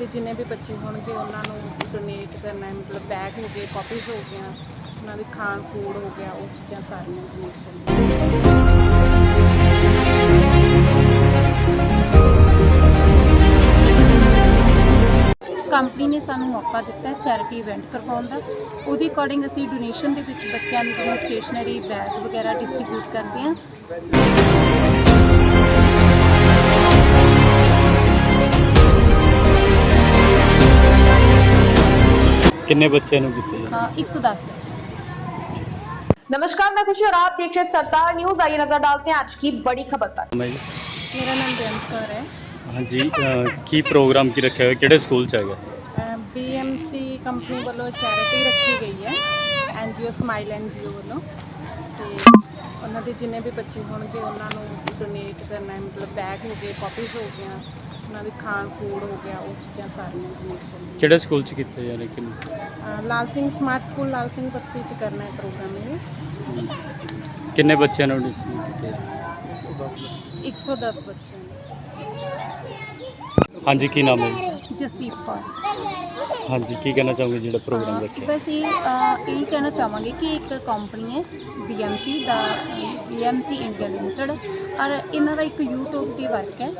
ਦੇ ਜਿੰਨੇ ਵੀ ਬੱਚੇ ਹੋਣਗੇ, ਉਹਨਾਂ ਨੂੰ ਡੋਨੇਟ ਕਰਨਾ ਮਤਲਬ ਬੈਗ ਹੋ ਗਏ ਕਾਪੀਜ਼ ਹੋ ਗਈਆਂ, ਉਹਨਾਂ ਦੇ ਖਾਣ ਫੂਡ ਹੋ ਗਿਆ, ਉਹ ਚੀਜ਼ਾਂ ਸਾਰੀਆਂ ਡੋਨੇਟ ਕਰਨੀਆਂ। ਕੰਪਨੀ ਨੇ ਸਾਨੂੰ ਮੌਕਾ ਦਿੱਤਾ ਚੈਰਿਟੀ ਇਵੈਂਟ ਕਰਵਾਉਣ ਦਾ। ਉਹਦੇ ਅਕੋਰਡਿੰਗ ਅਸੀਂ ਡੋਨੇਸ਼ਨ ਦੇ ਵਿੱਚ ਬੱਚਿਆਂ ਨੂੰ ਸਟੇਸ਼ਨਰੀ ਬੈਗ ਵਗੈਰਾ ਡਿਸਟ੍ਰੀਬਿਊਟ ਕਰਦੇ ਹਾਂ। ਕਿੰਨੇ ਬੱਚਿਆਂ ਨੂੰ ਕੀਤੇ ਜੀ ਅ, 110 ਬੱਚੇ नमस्कार मैं खुशी और आप देख रहे हैं सरदार न्यूज आइए नजर डालते हैं आज की बड़ी खबर पर ਮੈਂ ਜੀ ਮੇਰਾ ਨਾਮ ਬੇਅੰਤ ਕੌਰ ਹੈ ਹਾਂਜੀ ਅਹ ਕੀ ਪ੍ਰੋਗਰਾਮ ਕੀ ਰੱਖਿਆ ਹੋਇਆ ਕਿਹੜੇ ਸਕੂਲ ਚ ਹੈਗਾ ਬੀਐਮਸੀ ਕੰਪਨੀ ਵੱਲੋਂ ਚੈਰਿਟੀ ਰੱਖੀ ਗਈ ਹੈ ਐਨਜੀਓ ਸਮਾਈਲ ਐਨਜੀਓ ਵੱਲੋਂ ਤੇ ਉਹਨਾਂ ਦੇ ਜਿੰਨੇ ਵੀ ਬੱਚੇ ਹੋਣਗੇ ਉਹਨਾਂ ਨੂੰ ਡੋਨੇਟ ਕਰਨਾ ਹੈ ਮਤਲਬ ਬੈਗ ਹੋ ਗਏ ਕਾਪੀਜ਼ ਹੋ ਗਈਆਂ ਉਹਨਾਂ ਦੇ ਖਾਣ ਫੂਡ ਹੋ ਗਿਆ ਉਹ ਚੀਜ਼ਾਂ ਸਾਰੀਆਂ ਡੋਨੇਟ ਕਰਨੀਆਂ ਕਿਹੜੇ ਸਕੂਲ ਚ ਕੀਤੇ ਜਾ ਰਹੇ ਅਹ ਲਾਲ ਸਿੰਘ ਸਮਾਰਟ ਸਕੂਲ ਲਾਲ ਸਿੰਘ ਬਸਤੀ ਚ ਕਰਨਾ ਹੈ ਪ੍ਰੋਗਰਾਮ ਇਹ। ਕਿੰਨੇ ਬੱਚਿਆਂ ਨੂੰ ਕੀਤੇ? 110 ਬੱਚੇ ਹਾਂਜੀ ਕੀ ਨਾਮ ਹੈ ਜੀ? ਜਸਦੀਪ ਕੌਰ। ਹਾਂਜੀ ਕੀ ਕਹਿਣਾ ਚਾਹੋਗੇ ਜਿਹੜਾ ਪ੍ਰੋਗਰਾਮ ਰੱਖਿਆ? ਬਸ ਇਹ ਅ, ਇਹੀ ਕਹਿਣਾ ਚਾਹਾਂਗੇ ਕਿ ਇੱਕ ਕੰਪਨੀ ਹੈ BMC ਦਾ BMC ਇੰਡੀਆ ਲਿਮਟਿਡ ਔਰ ਇਹਨਾਂ ਦਾ ਇੱਕ YouTube ਤੇ ਵਰਕ ਹੈ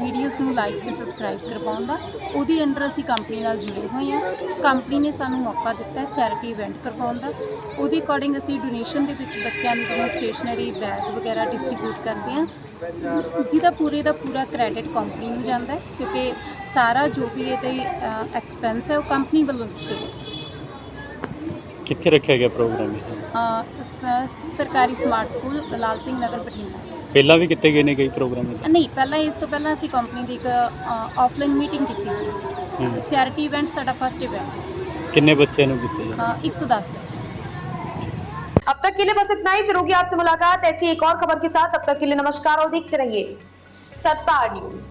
ਵੀਡੀਓਜ਼ ਨੂੰ ਲਾਈਕ ਤੇ ਸਬਸਕ੍ਰਾਈਬ ਕਰਵਾਉਣ ਦਾ। ਉਹਦੀ ਅੰਡਰ ਅਸੀਂ ਕੰਪਨੀ ਨਾਲ ਜੁੜੇ ਹੋਏ ਹਾਂ। ਕੰਪਨੀ ਨੇ ਸਾਨੂੰ ਮੌਕਾ ਦਿੱਤਾ ਹੈ ਚੈਰਿਟੀ ਇਵੈਂਟ ਕਰਵਾਉਣ ਦਾ। ਉਹਦੇ ਅਕੋਰਡਿੰਗ ਅਸੀਂ ਡੋਨੇਸ਼ਨ ਦੇ ਵਿੱਚ ਬੱਚਿਆਂ ਨੂੰ ਜਿਵੇਂ ਸਟੇਸ਼ਨਰੀ ਬੈਗ ਵਗੈਰਾ ਡਿਸਟ੍ਰੀਬਿਊਟ ਕਰਦੇ ਹਾਂ। ਜਿਹਦਾ ਪੂਰੇ ਦਾ ਪੂਰਾ ਕ੍ਰੈਡਿਟ ਕੰਪਨੀ ਨੂੰ ਜਾਂਦਾ ਹੈ, ਕਿਉਂਕਿ ਸਾਰਾ ਜੋ ਵੀ ਇਹਦੇ ਐਕਸਪੈਂਸ ਹੈ, ਉਹ ਕੰਪਨੀ ਵੱਲੋਂ ਦਿੱਤੇ ਗਏ ਕਿੱਥੇ ਰੱਖਿਆ ਗਿਆ ਪ੍ਰੋਗਰਾਮ ਇਹ ਅ, ਸ- ਸਰਕਾਰੀ ਸਮਾਰਟ ਸਕੂਲ ਲਾਲ ਸਿੰਘ ਨਗਰ ਬਠਿੰਡਾ ਪਹਿਲਾਂ ਵੀ ਕੀਤੇ ਗਏ ਨੇ ਕਈ ਪ੍ਰੋਗਰਾਮ ਅ, ਨਹੀਂ ਪਹਿਲਾਂ ਇਸ ਤੋਂ ਪਹਿਲਾਂ ਅਸੀਂ ਕੰਪਨੀ ਦੀ ਇੱਕ ਆਫਲਾਈਨ ਮੀਟਿੰਗ ਕੀਤੀ ਸੀ ਹੂੰ। ਚੈਰਿਟੀ ਇਵੈਂਟ ਸਾਡਾ ਫਸਟ ਇਵੈਂਟ ਹੈ ਕਿੰਨੇ ਬੱਚਿਆਂ ਨੂੰ ਕੀਤੇ ਜੀ ਅ, 110 ਬੱਚੇ अब तक के लिए बस इतना ही फिर होगी आपसे मुलाकात ऐसी एक और खबर के साथ अब तक के लिए नमस्कार और देखते रहिए सत्तार न्यूज